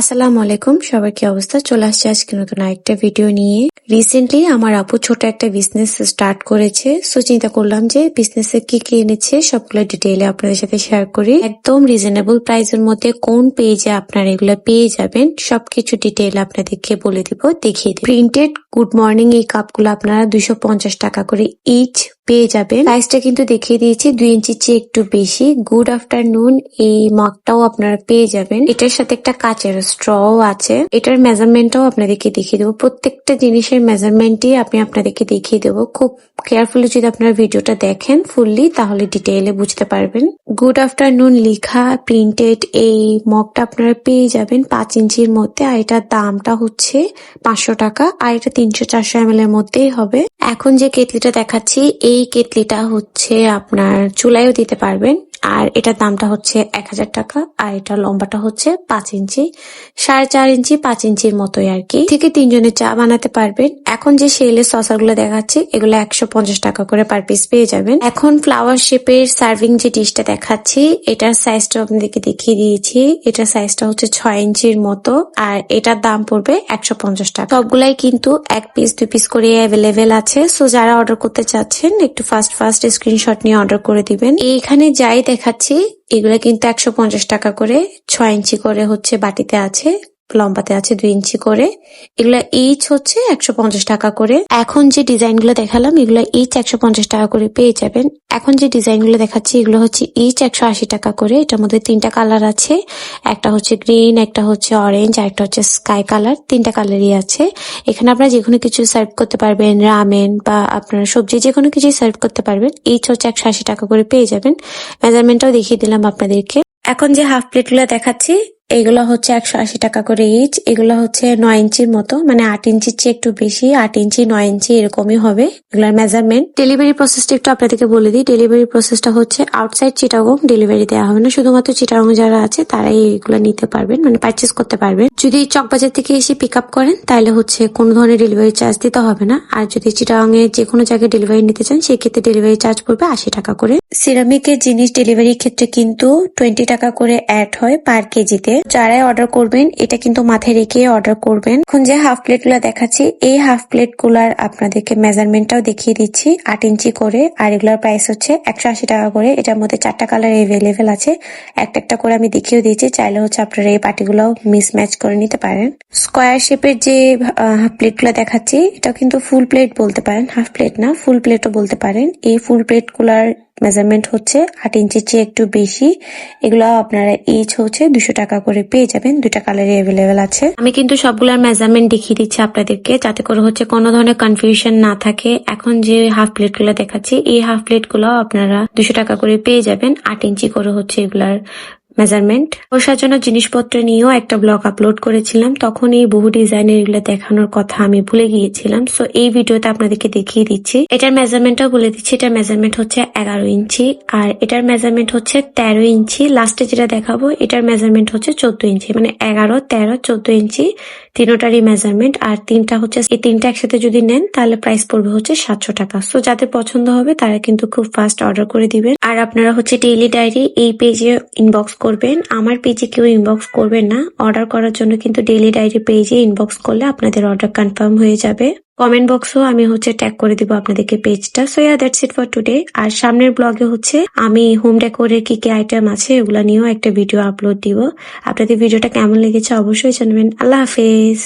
আসসালামু আলাইকুম, সবার কি অবস্থা? চলে আসছে আজকে নতুন আরেকটা ভিডিও নিয়ে। রিসেন্টলি আমার আপু ছোট একটা বিজনেস স্টার্ট করেছে। সো চিন্তা করলাম যে বিজনেসে কি কি এনেছে, সবগুলো ডিটেইলে আপনাদের সাথে শেয়ার করি। একদম রিজনেবল প্রাইসের মধ্যে কোন পেজে আপনারা এগুলো পেয়ে যাবেন, সবকিছু ডিটেইল আপনাদেরকে বলে দিব, দেখিয়ে দিব। প্রিন্টেড গুড মর্নিং এই কাপগুলো আপনারা দুইশো পঞ্চাশ টাকা করে ইচ পেয়ে যাবেন। প্রাইসটা কিন্তু দেখিয়ে দিয়েছি, দুই ইঞ্চির চেয়ে একটু বেশি। গুড আফটারনুন এই মগটাও আপনারা পেয়ে যাবেন। এটার সাথে একটা কাচের স্ট্র আছে, এটার মেজারমেন্টটাও আপনাদেরকে দেখিয়ে দেবো। প্রত্যেকটা জিনিসের মেজারমেন্টই আমি আপনাদেরকে দেখিয়ে দেবো। খুব কেয়ারফুলি যদি আপনারা ভিডিওটা দেখেন ফুললি তাহলে ডিটেইলে বুঝতে পারবেন। গুড আফটারনুন লিখা প্রিন্টেড এই মগটা আপনারা পেয়ে যাবেন পাঁচ ইঞ্চির মধ্যে, আর এটার দামটা হচ্ছে পাঁচশো টাকা, আর এটা তিনশো চারশো এম এর মধ্যেই হবে। এখন যে কেটলিটা দেখাচ্ছি, এই কেটলিটা হচ্ছে আপনার চুলাইও দিতে পারবেন, আর এটার দামটা হচ্ছে এক হাজার টাকা, আর এটা লম্বাটা হচ্ছে পাঁচ ইঞ্চি। সাড়ে চার ইঞ্চি, পাঁচ ইঞ্চির মতোই আর কি। থেকে তিনজনের চা বানাতে পারবেন। এখন যে সেলের সসারগুলো দেখাচ্ছি, এগুলো একশো পঞ্চাশ টাকা করে পার পিস পেয়ে যাবেন। এখন ফ্লাওয়ার শেপের সার্ভিং যে ডিশটা দেখাচ্ছি, এটার সাইজটা আপনাদেরকে দেখিয়ে দিয়েছি। এটার সাইজটা হচ্ছে ছয় ইঞ্চির মতো, আর এটার দাম পড়বে একশো পঞ্চাশ টাকা। সবগুলাই কিন্তু এক পিস দুই পিস করে অ্যাভেলেবেল আছে। সো যারা অর্ডার করতে চাচ্ছেন, একটু ফার্স্ট ফাস্ট স্ক্রিনশট নিয়ে অর্ডার করে দিবেন। এইখানে যাই দেখাচ্ছি এগুলো কিন্তু একশো পঞ্চাশ টাকা করে ছয় ইঞ্চি করে হচ্ছে বাটিতে আছে। লম্বাতে আছে দুই ইঞ্চি করে। এগুলা ইচ হচ্ছে একশো পঞ্চাশ টাকা করে। এখন যে ডিজাইনগুলো দেখালাম, এগুলো ইচ একশো পঞ্চাশ টাকা করে পেয়ে যাবেন। এখন যে ডিজাইনগুলো দেখাচ্ছি, এগুলো হচ্ছে ইচ একশো আশি টাকা করে। এটার মধ্যে তিনটা কালার আছে। একটা হচ্ছে গ্রিন একটা হচ্ছে অরেঞ্জ আর একটা হচ্ছে স্কাই কালার তিনটা কালারই আছে। এখানে আপনারা যে কোনো কিছু সার্ভ করতে পারবেন রামেন বা আপনার সবজি যে কোনো কিছুই সার্ভ করতে পারবেন ইচ হচ্ছে একশো আশি টাকা করে পেয়ে যাবেন। মেজারমেন্টটাও দেখিয়ে দিলাম আপনাদেরকে। এখন যে হাফ প্লেটগুলো দেখাচ্ছি এগুলো হচ্ছে একশো আশি টাকা করে ইচ এগুলো হচ্ছে নয় ইঞ্চির মতো মানে আট ইঞ্চির চেয়ে একটু বেশি, আট ইঞ্চি, নয় ইঞ্চি এরকমই হবে এগুলোর মেজারমেন্ট ডেলিভারি প্রসেসটা একটু আপনাদেরকে বলে দিই। ডেলিভারি প্রসেসটা হচ্ছে আউটসাইড চিটাগং ডেলিভারি দেওয়া হবে না। শুধুমাত্র চিটাগং যারা আছে, তারাই এগুলো নিতে পারবেন মানে পারচেস করতে পারবেন। যদি চকবাজার থেকে এসে পিক আপ করেন, তাহলে হচ্ছে কোনো ধরনের ডেলিভারি চার্জ দিতে হবে না। আর যদি চিটাগং এর যে কোনো জায়গায় ডেলিভারি নিতে চান, সেক্ষেত্রে ডেলিভারি চার্জ পড়বে আশি টাকা করে। সিরামিকের জিনিস ডেলিভারির ক্ষেত্রে কিন্তু টোয়েন্টি টাকা করে অ্যাড হয় পার কেজিতে যারাই অর্ডার করবেন, এটা কিন্তু মাথায় রেখে অর্ডার করবেন। এখন যে হাফ প্লেটগুলা দেখাচ্ছি, এই হাফ প্লেটগুলার আপনাদেরকে মেজারমেন্টটাও দেখিয়ে দিচ্ছি। আট ইঞ্চি করে, আর এগুলোর প্রাইস হচ্ছে একশো আশি টাকা করে। এটার মধ্যে চারটা কালার এভেলেবেল আছে। একটা একটা করে আমি দেখিয়ে দিয়েছি। চাইলে হচ্ছে আপনারা এই পার্টিগুলো মিস ম্যাচ করে নিতে পারেন। স্কোয়ার শেপের যে হাফ প্লেটগুলা দেখাচ্ছি এটা কিন্তু ফুল প্লেট বলতে পারেন। হাফ প্লেট না ফুল প্লেটও বলতে পারেন। এই ফুল প্লেটগুলার মেজারমেন্ট হচ্ছে আট ইঞ্চির চেয়ে একটু বেশি। এগুলো আপনারা এইচ হচ্ছে দুশো টাকা করে পেয়ে যাবেন। দুটা কালারই অ্যাভেলেবেল আছে। আমি কিন্তু সবগুলোর মেজারমেন্ট দেখিয়ে দিচ্ছি আপনাদেরকে, যাতে করে হচ্ছে কোনো ধরনের কনফিউশন না থাকে। এখন যে হাফ প্লেটগুলো দেখাচ্ছি, এই হাফ প্লেটগুলো আপনারা দুশো টাকা করে পেয়ে যাবেন। আট ইঞ্চি করে হচ্ছে এগুলার মেজারমেন্ট। ওর সাজানোর জিনিসপত্র নিয়েও একটা ব্লগ আপলোড করেছিলাম। তখন এই বহু ডিজাইনের এগুলো দেখানোর কথা আমি ভুলে গিয়েছিলাম। সো এই ভিডিওতে আপনাদেরকে দেখিয়ে দিচ্ছি। এটার মেজারমেন্টটাও বলে দিচ্ছি। এটার মেজারমেন্ট হচ্ছে এগারো ইঞ্চি। আর এটার মেজারমেন্ট হচ্ছে তেরো ইঞ্চি। লাস্টে যেটা দেখাবো, এটার মেজারমেন্ট হচ্ছে চোদ্দ ইঞ্চি। মানে এগারো, তেরো, চোদ্দ ইঞ্চি তিনোটারই মেজারমেন্ট আর তিনটা হচ্ছে, এই তিনটা একসাথে যদি নেন, তাহলে প্রাইস পড়বে হচ্ছে সাতশো টাকা। সো যাদের পছন্দ হবে, তারা কিন্তু খুব ফাস্ট অর্ডার করে দিবেন। আর আপনারা হচ্ছে ডেইলি ডায়েরি এই পেজে ইনবক্স করবেন। আমার পেজে কেউ ইনবক্স করবেন না। অর্ডার করার জন্য কিন্তু ডেলি ডায়েরি পেজে ইনবক্স করলে আপনাদের অর্ডার কনফার্ম হয়ে যাবে। কমেন্ট বক্সও আমি হচ্ছে ট্যাগ করে দিব আপনাদেরকে পেজটা so yeah that's it for today আর সামনের ব্লগে হচ্ছে আমি হোম ডেকোরের কি কি আইটেম আছে এগুলা নিয়েও একটা ভিডিও আপলোড দিব। আপনাদের ভিডিওটা কেমন লেগেছে অবশ্যই জানাবেন। আল্লাহ হাফেজ।